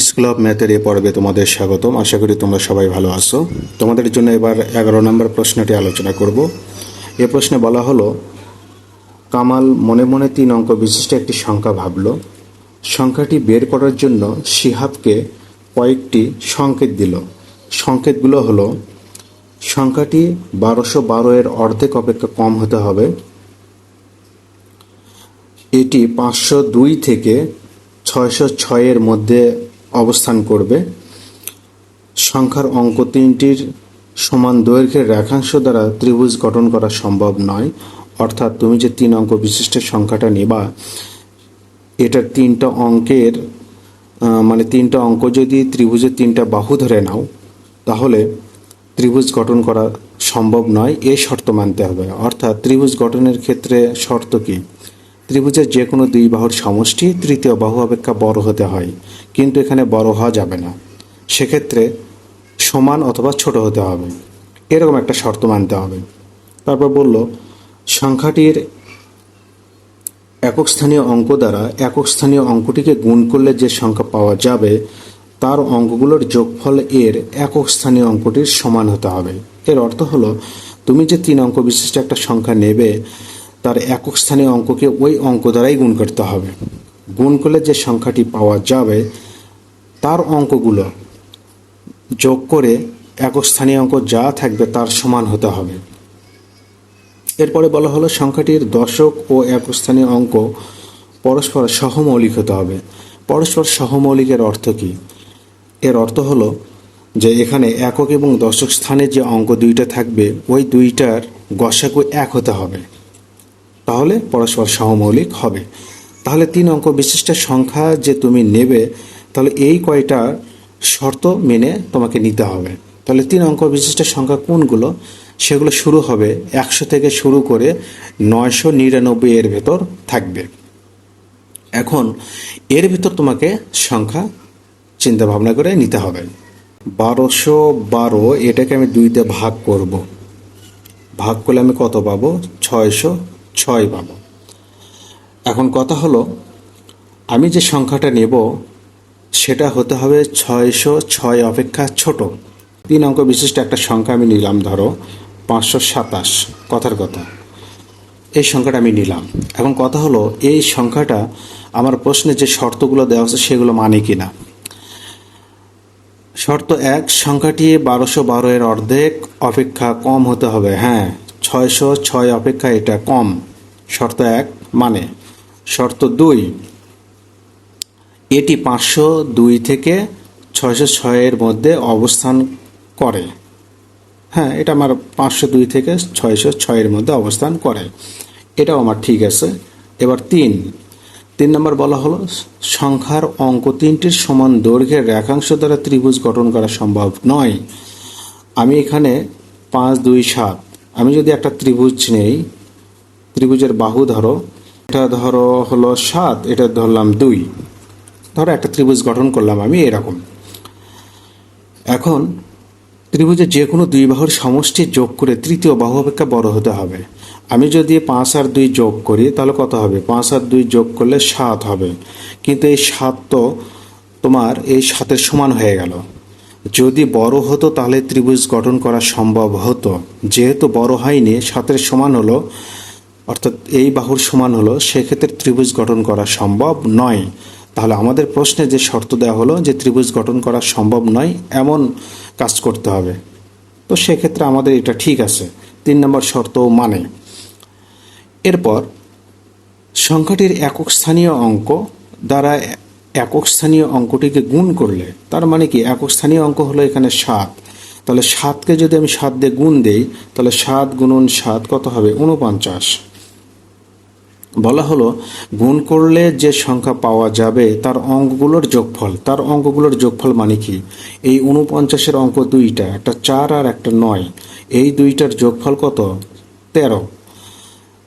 School of ম্যাথের এ পর্বে তোমাদের স্বাগতম। আশা করি তোমরা সবাই ভালো আছো। তোমাদের জন্য এবার এগারো নম্বর প্রশ্নটি আলোচনা করব। এ প্রশ্নে বলা হলো, কামাল মনে মনে তিন অঙ্ক বিশিষ্ট একটি সংখ্যা ভাবল। সংখ্যাটি বের করার জন্য শিহাবকে কয়েকটি সংকেত দিল। সংকেতগুলো হলো, সংখ্যাটি বারোশো বারো এর অর্ধেক অপেক্ষা কম হতে হবে। এটি পাঁচশো দুই থেকে ছয়শো ছয়ের মধ্যে অবস্থান করবে। সংখ্যার অঙ্ক তিনটির সমান দৈর্ঘ্যের রেখাংশ দ্বারা ত্রিভুজ গঠন করা সম্ভব নয়। অর্থাৎ তুমি যে তিন অঙ্ক বিশিষ্ট সংখ্যাটা নেবা এটার তিনটা অঙ্কের মানে তিনটা অঙ্ক যদি ত্রিভুজের তিনটা বাহু ধরে নাও, তাহলে ত্রিভুজ গঠন করা সম্ভব নয়। এই শর্ত মানতে হবে। অর্থাৎ ত্রিভুজ গঠনের ক্ষেত্রে শর্ত কি? ত্রিভুজের যে কোনো দুই বাহুর সমষ্টি তৃতীয় বাহু অপেক্ষা বড় হতে হয়, কিন্তু এখানে বড় হওয়া যাবে না। সেক্ষেত্রে সমান অথবা ছোট হতে হবে। এরকম একটা শর্ত মানতে হবে। তারপর বলল, সংখ্যাটির একক স্থানীয় অঙ্ক দ্বারা একক স্থানীয় অঙ্কটিকে গুণ করলে যে সংখ্যা পাওয়া যাবে, তার অঙ্কগুলোর যোগফল এর একক স্থানীয় অঙ্কটির সমান হতে হবে। এর অর্থ হলো, তুমি যে তিন অঙ্ক বিশিষ্ট একটা সংখ্যা নেবে তার একক স্থানীয় অঙ্ককে ওই অঙ্ক দ্বারাই গুণ করতে হবে। গুণ করলে যে সংখ্যাটি পাওয়া যাবে, তার অঙ্কগুলো যোগ করে একক স্থানীয় অঙ্ক যা থাকবে তার সমান হতে হবে। এরপরে বলা হলো, সংখ্যাটির দশক ও একক স্থানীয় অঙ্ক পরস্পর সহমৌলিক হতে হবে। পরস্পর সহমৌলিকের অর্থ কী? এর অর্থ হলো যে এখানে একক এবং দশক স্থানে যে অঙ্ক দুইটা থাকবে, ওই দুইটার গসাকু এক হতে হবে। তাহলে পরস্পর সহমৌলিক হবে। তাহলে তিন অঙ্ক বিশিষ্ট সংখ্যা যে তুমি নেবে, তাহলে এই কয়টা শর্ত মেনে তোমাকে নিতে হবে। তাহলে তিন অঙ্ক বিশিষ্ট সংখ্যা কোনগুলো? সেগুলো শুরু হবে একশো থেকে শুরু করে নয়শো নিরানব্বই এর ভেতর থাকবে। এখন এর ভিতর তোমাকে সংখ্যা চিন্তা ভাবনা করে নিতে হবে। বারোশো বারো, এটাকে আমি দুইতে ভাগ করব। ভাগ করলে আমি কত পাবো? ছয়শো ছয় পাবো এখন কথা হলো, আমি যে সংখ্যাটা নেব, সেটা হতে হবে ছয়শো ছয় অপেক্ষা ছোট। তিন অঙ্ক বিশিষ্ট একটা সংখ্যা আমি নিলাম, ধরো পাঁচশো সাতাশ। কথার কথা। এই সংখ্যাটা আমি নিলাম। এখন কথা হলো, এই সংখ্যাটা আমার প্রশ্নে যে শর্তগুলো দেওয়া আছে, সেগুলো মানে কি না শর্ত এক, সংখ্যাটি বারোশো বারো এর অর্ধেক অপেক্ষা কম হতে হবে হ্যাঁ। ছয়শো ছয় অপেক্ষা এটা কম। শর্ত এক মানে। শর্ত দুই, এটি পাঁচশো দুই থেকে ছয়শো ছয়ের মধ্যে অবস্থান করে। হ্যাঁ এটা আমার পাঁচশো দুই থেকে ছয়শো ছয়ের মধ্যে অবস্থান করে। এটাও আমার ঠিক আছে। এবার তিন তিন নম্বর বলা হলো, সংখ্যার অঙ্ক তিনটির সমান দৈর্ঘ্যের রেখাংশ দ্বারা ত্রিভুজ গঠন করা সম্ভব নয়। আমি এখানে পাঁচ, দুই, সাত আমি যদি একটা ত্রিভুজ নেই, ত্রিভুজের বাহু ধরো, এটা ধরো হলো সাত, এটা ধরলাম দুই। ধরো একটা ত্রিভুজ গঠন করলাম আমি এরকম। এখন ত্রিভুজের যে কোনো দুই বাহুর সমষ্টি যোগ করে তৃতীয় বাহু অপেক্ষা বড় হতে হবে। আমি যদি পাঁচ আর দুই যোগ করি, তাহলে কত হবে? পাঁচ আর দুই যোগ করলে সাত হবে। কিন্তু এই সাত তো তোমার এই সাতের সমান হয়ে গেল। যদি বড় হতো তাহলে ত্রিভুজ গঠন করা সম্ভব হতো। যেহেতু বড় হয়নি, সাতের সমান হলো, অর্থাৎ এই বাহুর সমান হলো, সেক্ষেত্রে ত্রিভুজ গঠন করা সম্ভব নয়। তাহলে আমাদের প্রশ্নে যে শর্ত দেওয়া হলো যে ত্রিভুজ গঠন করা সম্ভব নয়, এমন কাজ করতে হবে। তো সেক্ষেত্রে আমাদের এটা ঠিক আছে। তিন নম্বর শর্ত মানে এরপর সংখ্যাটির একক স্থানীয় অঙ্ক দ্বারা একক স্থানীয় অঙ্কটিকে গুণ করলে, তার মানে কি? একক স্থানীয় অঙ্ক হলো এখানে সাত। তাহলে সাতকে যদি আমি সাত দিয়ে গুণ দেই, তাহলে সাত গুণন সাত কত হবে? উনপঞ্চাশ বলা হলো, গুণ করলে যে সংখ্যা পাওয়া যাবে, তার অঙ্কগুলোর যোগফল। তার অঙ্কগুলোর যোগফল মানে কি? এই উনপঞ্চাশের অঙ্ক দুইটা, একটা চার আর একটা নয়। এই দুইটার যোগফল কত? তেরো।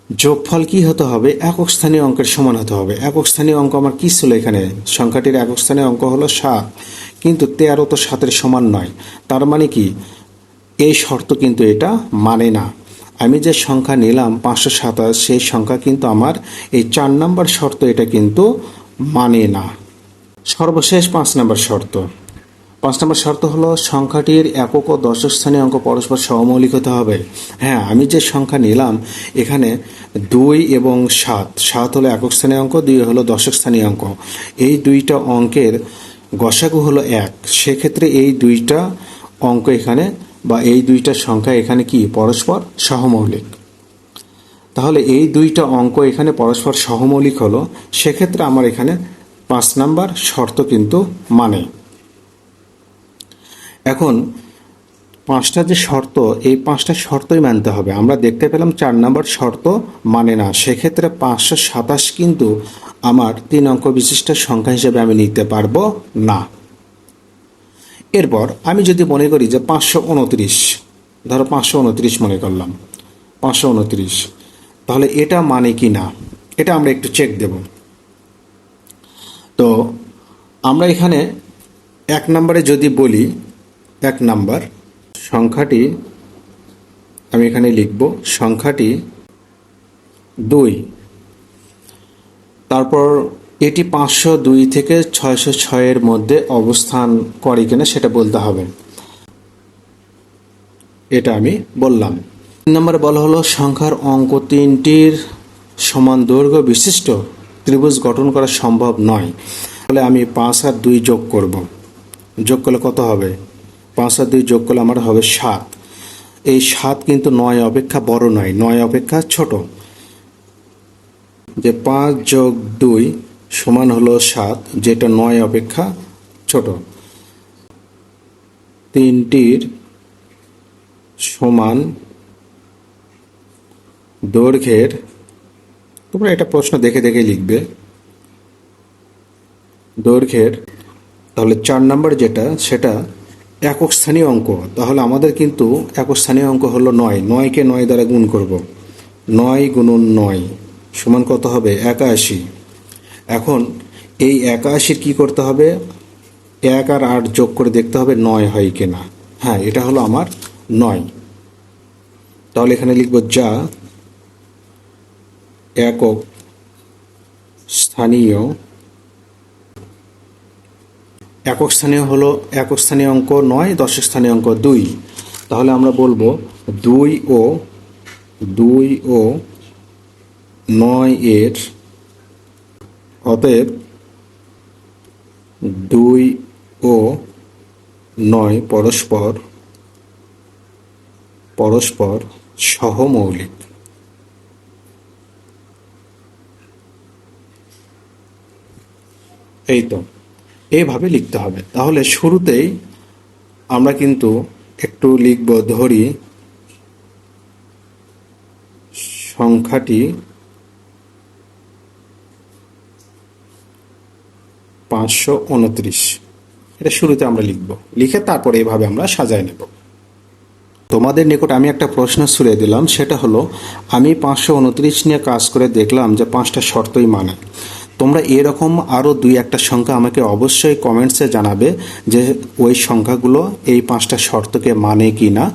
যোগফল কি হতে হবে? একক স্থানীয় অঙ্কের সমান হতে হবে। একক স্থানীয় অঙ্ক আমার কি ছিল এখানে? সংখ্যাটির একক স্থানীয় অঙ্ক হলো সাত। কিন্তু তেরো তো সাতের সমান নয়। তার মানে কি? এই শর্ত কিন্তু এটা মানে না। আমি যে সংখ্যা নিলাম পাঁচশো সাতাশ, সেই সংখ্যা কিন্তু আমার এই চার নম্বর শর্ত এটা কিন্তু মানে না। সর্বশেষ পাঁচ নম্বর শর্ত। পাঁচ নম্বর শর্ত হলো সংখ্যাটির একক ও দশক স্থানীয় অঙ্ক পরস্পর সহমৌলিক হতে হবে। হ্যাঁ আমি যে সংখ্যা নিলাম, এখানে দুই এবং সাত। সাত হলো একক স্থানীয় অঙ্ক, দুই হলো দশক স্থানীয় অঙ্ক। এই দুইটা অঙ্কের গসাগু হলো এক। সেক্ষেত্রে এই দুইটা অঙ্ক এখানে বা এই দুইটা সংখ্যা এখানে কি? পরস্পর সহমৌলিক তাহলে এই দুইটা অঙ্ক এখানে পরস্পর সহমৌলিক হলো, সেক্ষেত্রে আমার এখানে পাঁচ নাম্বার শর্ত কিন্তু মানে। এখন পাঁচটা যে শর্ত, এই পাঁচটা শর্তই মানতে হবে। আমরা দেখতে পেলাম চার নম্বর শর্ত মানে না। সেক্ষেত্রে পাঁচশো সাতাশ কিন্তু আমার তিন অঙ্ক বিশিষ্ট সংখ্যা হিসেবে আমি নিতে পারব না। এরপর আমি যদি মনে করি যে পাঁচশো উনত্রিশ, ধরো পাঁচশো উনত্রিশ মনে করলাম, পাঁচশো উনত্রিশ, তাহলে এটা মানে কি না? এটা আমরা একটু চেক দেব। তো আমরা এখানে এক নম্বরে যদি বলি এক নাম্বার। সংখ্যাটি আমি এখানে লিখব। সংখ্যাটি দুই। তারপর এটি পাঁচশো দুই থেকে ছয়শো ছয়ের মধ্যে অবস্থান করে কিনা সেটা বলতে হবে। এটা আমি বললাম। তিন নম্বরে বলা হলো, সংখ্যার অঙ্ক তিনটির সমান দৈর্ঘ্য বিশিষ্ট ত্রিভুজ গঠন করা সম্ভব নয়। তাহলে আমি পাঁচ আর দুই যোগ করব। যোগ করলে কত হবে? পাঁচ আর দুই যোগ করলে আমার হবে সাত। এই সাত কিন্তু নয় অপেক্ষা বড় নয় নয় অপেক্ষা ছোট। যে পাঁচ যোগ দুই সমান হলো সাত, যেটা নয় অপেক্ষা ছোট। তিনটির সমান দৈর্ঘ্যের, তোমরা এটা প্রশ্ন দেখে দেখে লিখবে। দৈর্ঘ্যের, তাহলে চার নম্বর যেটা, সেটা একক স্থানীয় অঙ্ক। তাহলে আমাদের কিন্তু একক স্থানীয় অঙ্ক হলো নয়। নয়কে নয় দ্বারা গুণ করব। নয় গুণন নয় সমান কত হবে? একাশি। এখন এই একাশির কি করতে হবে? এক আর আট যোগ করে দেখতে হবে নয় হয় কিনা। হ্যাঁ এটা হলো আমার নয়। তাহলে এখানে লিখব যা একক স্থানীয় একক স্থানীয় হলো একক স্থানীয় অঙ্ক নয়, দশক স্থানীয় অঙ্ক দুই। তাহলে আমরা বলব দুই ও দুই ও নয় এর অতএব দুই ও নয় পরস্পর পরস্পর সহমৌলিক। এই তো। এইভাবে লিখতে হবে। তাহলে শুরুতেই আমরা কিন্তু একটু লিখব ধরি সংখ্যাটি পাঁচশো উনত্রিশ। এটা শুরুতে আমরা লিখব। লিখে তারপরে এভাবে আমরা সাজায় নেব। তোমাদের নিকট আমি একটা প্রশ্ন ছুড়ে দিলাম। সেটা হলো, আমি পাঁচশো উনত্রিশ নিয়ে কাজ করে দেখলাম যে পাঁচটা শর্তই মানে। তোমরা এরকম আরও দুই একটা সংখ্যা আমাকে অবশ্যই কমেন্টসে জানাবে যে ওই সংখ্যাগুলো এই পাঁচটা শর্তকে মানে কি না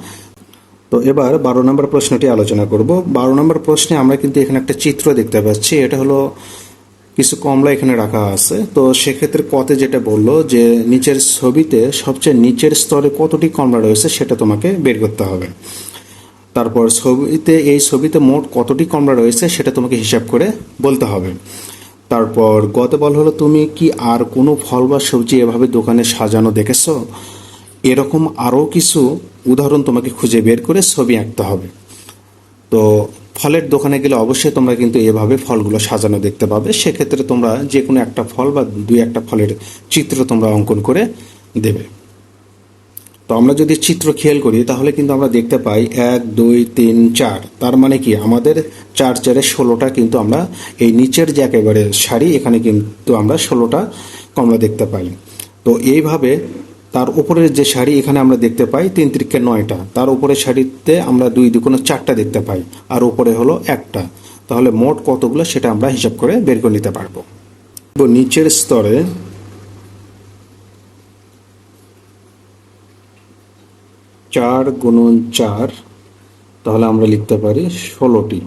তো এবার বারো নম্বর প্রশ্নটি আলোচনা করব। বারো নম্বর প্রশ্নে আমরা কিন্তু এখানে একটা চিত্র দেখতে পাচ্ছি। এটা হলো কিছু কমলা এখানে রাখা আছে। তো সেক্ষেত্রে কতে যেটা বলল যে নিচের ছবিতে সবচেয়ে নিচের স্তরে কতটি কমলা রয়েছে সেটা তোমাকে বের করতে হবে। তারপর ছবিতে, এই ছবিতে মোট কতটি কমলা রয়েছে সেটা তোমাকে হিসাব করে বলতে হবে। তারপর গত বল হলো তুমি কি আর কোনো ফল বা সবজি এভাবে দোকানে সাজানো দেখেছ? এরকম আরও কিছু উদাহরণ তোমাকে খুঁজে বের করে ছবি আঁকতে হবে। তো ফলের দোকানে গেলে অবশ্যই তোমরা কিন্তু এভাবে ফলগুলো সাজানো দেখতে পাবে। সেক্ষেত্রে তোমরা যে কোনো একটা ফল বা দুই একটা ফলের চিত্র তোমরা অঙ্কন করে দেবে। তো আমরা যদি চিত্র খেয়াল করি, তাহলে কিন্তু আমরা দেখতে পাই এক, দুই, তিন, চার। তার মানে কি? আমাদের চার চারে ষোলোটা কিন্তু আমরা এই নিচের যে একেবারে শাড়ি এখানে কিন্তু আমরা ষোলোটা কমলা দেখতে পাই। তো এইভাবে তার উপরের যে শাড়ি এখানে আমরা দেখতে পাই তিন ত্রিকে নয়টা। তার উপরের শাড়িতে আমরা দুই দুগুণ চারটা দেখতে পাই, আর উপরে হলো একটা। তাহলে মোট কতগুলো সেটা আমরা হিসাব করে বের করে নিতে পারব। নিচের স্তরে চার গুণন চার, তাহলে আমরা লিখতে পারি ষোলোটি।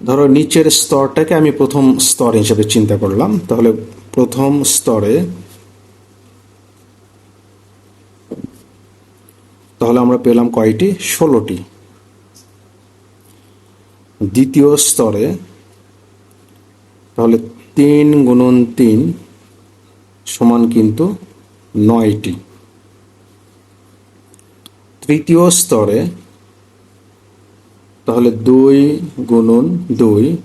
ধরো নিচের স্তরটাকে আমি প্রথম স্তর হিসেবে চিন্তা করলাম, তাহলে প্রথম স্তরে তাহলে আমরা পেলাম কয়টি? ষোলোটি। দ্বিতীয় স্তরে তাহলে তিন গুণন তিন সমান কিন্তু নয়টি। তৃতীয় স্তরে, তাহলে দুই গুণন দুই,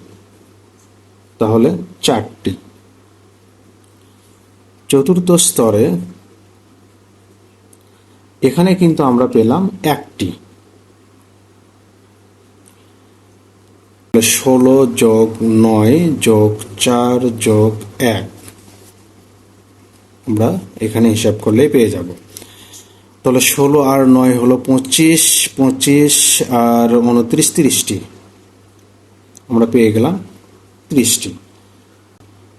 তাহলে চারটি। চতুর্থ স্তরে, এখানে কিন্তু আমরা পেলাম একটি। ষোলো যোগ নয় যোগ চার যোগ এক। আমরা এখানে হিসাব করলেই পেয়ে যাব। তাহলে ষোলো আর নয় হলো পঁচিশ পঁচিশ আর উনত্রিশ তিরিশটি। আমরা পেয়ে গেলাম ত্রিশটি।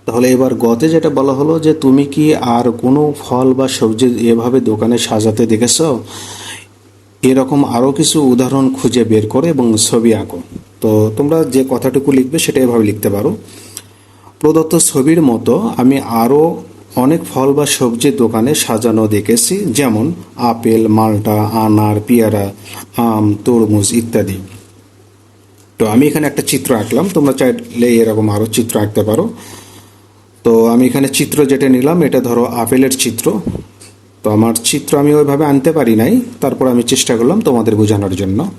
তাহলে এবার গতে যেটা বলা হলো যে তুমি কি আর কোনো ফল বা সবজি এভাবে দোকানে সাজাতে দেখেছ? এরকম আরও কিছু উদাহরণ খুঁজে বের করে এবং ছবি আঁকো। তো তোমরা যে কথাটুকু লিখবে সেটা এভাবে লিখতে পারো। প্রদত্ত ছবির মতো আমি আরও অনেক ফল বা সবজির দোকানে সাজানো দেখেছি, যেমন আপেল, মালটা, আনার, পেয়ারা, আম, তরমুজ ইত্যাদি। তো আমি এখানে একটা চিত্র আঁকলাম, তোমরা চাইলে এরকম আরও চিত্র আঁকতে পারো। তো আমি এখানে চিত্র যেটা নিলাম, এটা ধরো আপেলের চিত্র। তো আমার চিত্র আমি ওইভাবে আনতে পারি নাই, তারপর আমি চেষ্টা করলাম তোমাদের বোঝানোর জন্য।